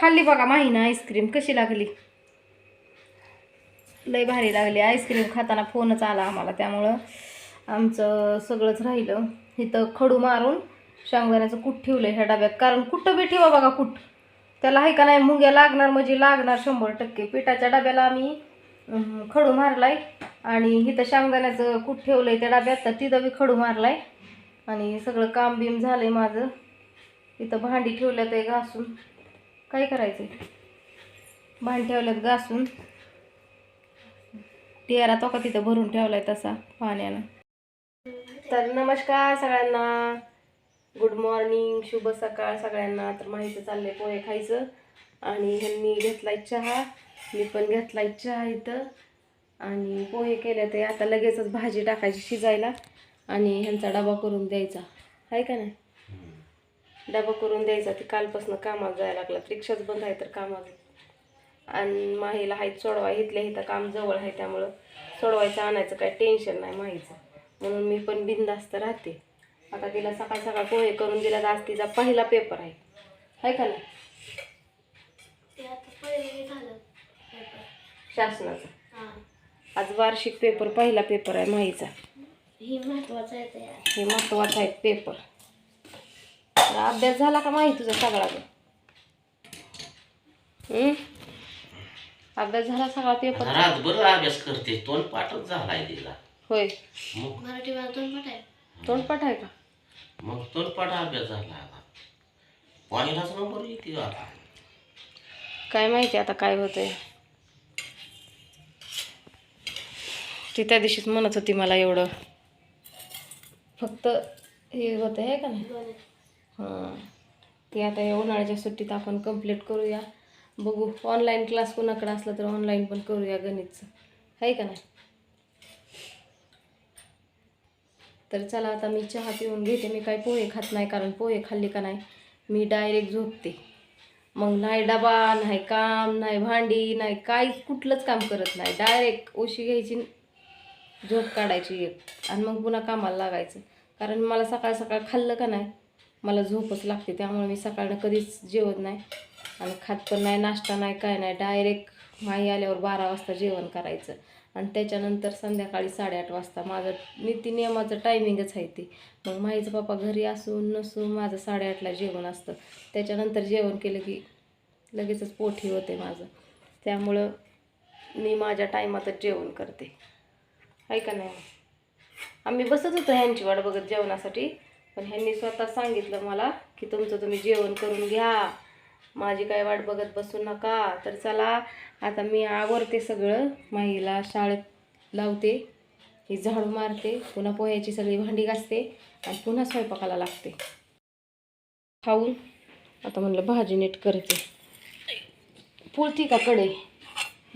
खाल्ली बघा माहीना आईस्क्रीम. कशी लागली? लय भारी लागली. आईस्क्रीम खाताना फोनच आला आम्हाला. त्यामुळं आमचं सगळंच राहिलं. इथं खडू मारून शेंगदाण्याचं कूट ठेवलं ह्या डब्यात. कारण कुठं बी ठेवा बघा कुठ त्याला आहे का नाही मुंग्या लागणार म्हणजे लागणार शंभर टक्के. पिठाच्या डब्याला आम्ही खडू मारलाय. आणि इथं शेंगदाण्याचं कूट ठेवलंय त्या डब्यात. तर तिथं बी खडू मारलाय. आणि सगळं काम बिम झालंय माझं. इथं भांडी ठेवलं ते घासून. काय करायचं भांडी ठेवलं घासून टियारा तो का तिथं भरून ठेवलाय तसा पाण्यानं. तर नमस्कार सगळ्यांना. गुड मॉर्निंग शुभ सकाळ सगळ्यांना. तर माहिती चाललंय पोहे खायचं. आणि ह्यांनी घेतलाय चहा. मी पण घेतलाय चहा इथं. आणि पोहे केले ते आता लगेचच भाजी टाकायची शिजायला. आणि ह्यांचा डबा करून द्यायचा. आहे का नाही? डबा करून द्यायचा. ते कालपासून कामाला जायला लागला. रिक्षाच बंद आहे तर कामाला. आणि माहीला हायत सोडवा इथल्या इथं काम जवळ आहे त्यामुळं सोडवायचं आणायचं काही टेन्शन नाही माहीचं म्हणून मी पण बिंदास्त राहते. आता तिला सकाळ सकाळ पोहे करून दिला तर आज तिचा पहिला पेपर आहे. आहे का नाही? शासनाचा. आज वार्षिक पेपर पहिला पेपर आहे माहीचा. ही महत्वाचं आहे हे पेपर. अभ्यास झाला का माहिती तुझा सगळा ग हं? अभ्यास झाला सगळा पेपर रातभर अभ्यास करते तोंड पाठच झालाय तिला. होय. मग? मराठी वाचून पण आहे तोंडपाठ आहे का? मग तोंड पाठ अभ्यास झाला आता. पहिलाच नंबर येते आता. काय माहिती आता काय होतंय. ती त्या दिवशीच म्हणत होती मला एवढं. फक्त हे होतं आहे का नाही? हां. ते आता या उन्हाळ्याच्या सुट्टीत आपण कंप्लीट करूया. बघू ऑनलाईन क्लास कोणाकडे असला तर ऑनलाईन पण करूया गणितचं. आहे का नाही? तर चला आता मी चहा पिऊन घेते. मी काही पोहे खात नाही कारण पोहे खाल्ली का नाही? मी डायरेक्ट झोपते. मग नाही डबा नाही काम नाही भांडी नाही काहीच कुठलंच काम करत नाही. डायरेक्ट उशी घ्यायची झोप काढायची एक. आणि मग पुन्हा कामाला लागायचं. कारण मला सकाळ सकाळ खाल्लं का नाही? मला झोपच लागते त्यामुळे मी सकाळनं कधीच जेवत नाही. आणि खात पण नाही नाश्ता नाही काय नाही डायरेक्ट माई आल्यावर बारा वाजता जेवण करायचं. आणि त्याच्यानंतर संध्याकाळी साडेआठ वाजता माझं नीती नियमाचं टायमिंगच आहे ती. मग माईचं पप्पा घरी असून नसून माझं साडेआठला जेवण असतं. त्याच्यानंतर जेवण केलं की लगेचच पोठी होते माझं. त्यामुळं मी माझ्या टायमातच जेवण करते. आहे का नाही? आम्ही बसत होतो ह्यांची वाट बघत जेवणासाठी. पण ह्यांनी स्वतः सांगितलं मला की तुमचं तुम्ही जेवण करून घ्या. माझी काय वाट बघत बसू नका. तर चला आता मी आवरते सगळं. माईला शाळेत लावते ही झाडू मारते पुन्हा पोह्याची सगळी भांडी घासते आणि पुन्हा स्वयंपाकाला लागते. खाऊन आता म्हणलं भाजी नीट करते. पुळती का कडे?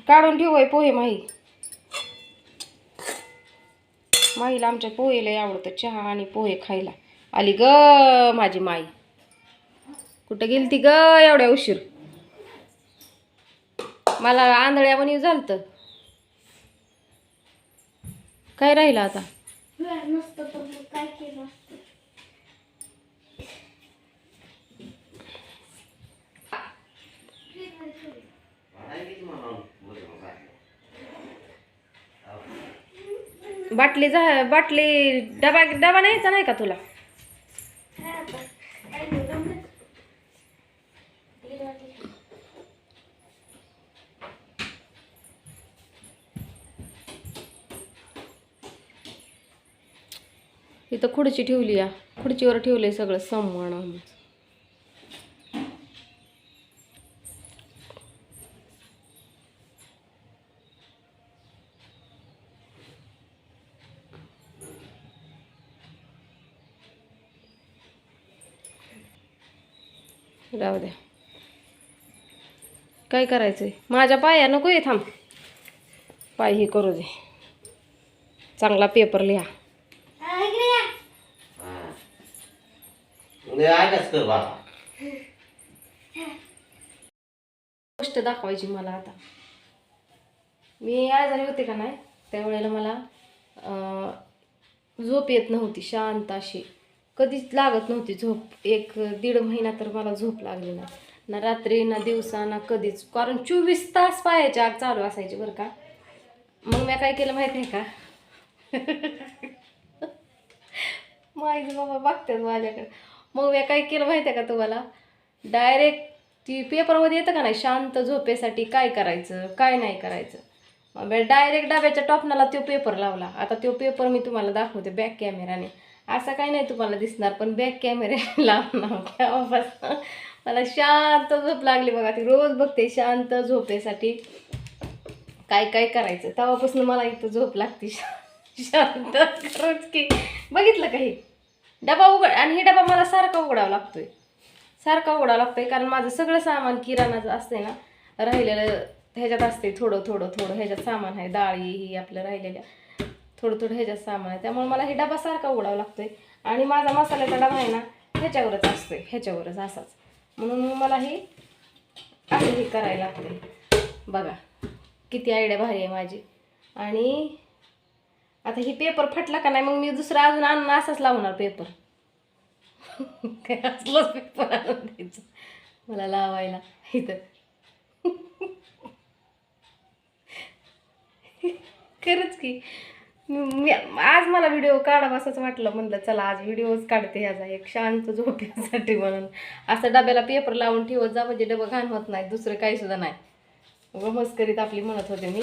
काढून ठेवाय पोहे माही माईला आमच्या पोहेला आवडतं चहा आणि पोहे खायला. आली ग माझी माई. कुठं गेली ती ग एवढ्या उशीर? मला आंधळ्या पण झालत. काय राहिलं आता? बाटली जा बाटली डबा डबा न्यायचा नाही का तुला? इथं खुर्ची ठेवली या. खुर्चीवर आहे सगळं समान राहू द्या काय करायचंय? माझ्या पाया नको आहे थांब. पाय हे करू दे. चांगला पेपर लिहा. कर बाबा गोष्ट दाखवायची मला आता. मी आजारी होते का नाही त्यावेळेला मला अं, झोप येत नव्हती शांत अशी. कधीच लागत नव्हती झोप. एक दीड महिना तर मला झोप लागली नाही ना रात्री ना दिवसा ना कधीच. कारण चोवीस तास पायाची आग चालू असायची बरं का. मग मी काय केलं माहिती आहे का? माहिती बाबा बघतात माझ्याकडे. मग मी काय केलं माहिती आहे का तुम्हाला? डायरेक्ट ती पेपरमध्ये येतं का नाही शांत झोपेसाठी काय करायचं काय नाही करायचं. मग डायरेक्ट डाब्याच्या टॉपनाला तो पेपर लावला. आता तो पेपर मी तुम्हाला दाखवते बॅक कॅमेराने असं काही नाही तुम्हाला दिसणार पण बॅक कॅमेरे लावणार. मला शांत झोप लागली बघा. ती रोज बघते शांत झोपेसाठी काय काय करायचं. तेव्हापासून मला इथं झोप लागते. शांत. खरंच की बघितलं काही डबा उघड आणि हे डबा मला सारखा उघडावा लागतोय. सारखा उघडावा लागतोय कारण माझं सगळं सामान किराणाचं असते ना राहिलेलं ह्याच्यात असते थोडं थोडं थोडं ह्याच्यात सामान आहे डाळी ही आपलं राहिलेल्या थोडं थोडं ह्याच्यात सामान आहे. त्यामुळे मला हे डबा सारखा उघडावा लागतोय. आणि माझा मसाल्याचा डबा आहे ना ह्याच्यावरच असतोय ह्याच्यावरच असाच. म्हणून मला हे असं हे करायला लागतंय. बघा किती आयडिया भारी आहे माझी. आणि आता ही पेपर फाटला का नाही मग मी दुसरा अजून आणून असाच लावणार पेपर. काय असलंच पेपर आणून द्यायचं मला लावायला. इथं. खरंच की. मी आज मला व्हिडिओ काढावा असंच वाटलं म्हणलं चला आज व्हिडिओच काढते ह्याचा एक शांत झोपण्यासाठी म्हणून. असं डब्याला पेपर लावून ठेवत जा म्हणजे डबं घाण होत नाही दुसरं काही सुद्धा नाही. गमस करीत आपली म्हणत होते मी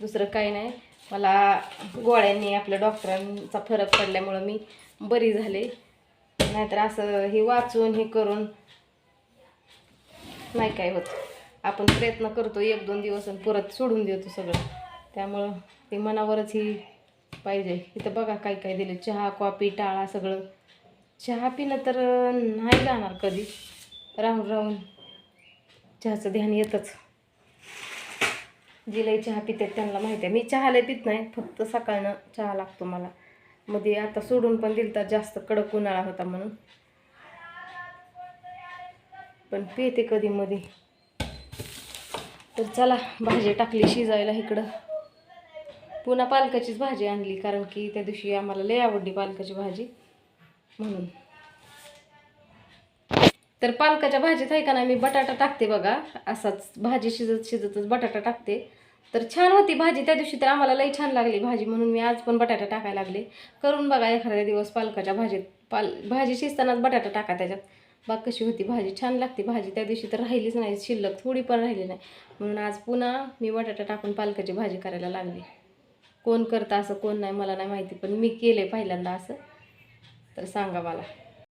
दुसरं काही नाही. मला गोळ्यांनी आपल्या डॉक्टरांचा फरक पडल्यामुळं मी बरी झाले. नाहीतर असं हे वाचून हे करून नाही काय होत. आपण प्रयत्न करतो एक दोन दिवस आणि परत सोडून देतो सगळं. त्यामुळं ते मनावरच ही पाहिजे. इथं बघा काय काय दिलं. चहा कॉफी टाळा सगळं. चहा पिणं तर नाही जाणार कधी. राहून राहून चहाचं ध्यान येतच. जिलाही चहा पितात त्यांना माहिती आहे. मी चहा लय पित नाही फक्त सकाळनं चहा लागतो मला. मध्ये आता सोडून पण दिलता जास्त कडक उन्हाळा होता म्हणून. पण पिते कधी मध्ये तर चला भाजी टाकली शिजायला इकडं. पुन्हा पालकाचीच भाजी आणली कारण की त्या दिवशी आम्हाला लय आवडली पालकाची भाजी म्हणून. तर पालकाच्या भाजीत आहे का नाही मी बटाटा टाकते बघा. असाच भाजी शिजत शिजतच बटाटा टाकते. तर छान होती भाजी. त्या दिवशी तर आम्हाला लई छान लागली भाजी म्हणून मी आज पण बटाटा टाकायला लागले. करून बघा एखाद्या दिवस पालकाच्या भाजीत. पाल भाजी शिजतानाच बटाटा टाका त्याच्यात. बाग कशी होती भाजी. छान लागते भाजी. त्या दिवशी तर राहिलीच नाही. शिल्लक थोडी पण राहिली नाही. म्हणून आज पुन्हा मी बटाटा टाकून पालकाची भाजी करायला लागली. कोण करतं असं कोण नाही मला नाही माहिती पण मी केले पहिल्यांदा असं. तर सांगा मला.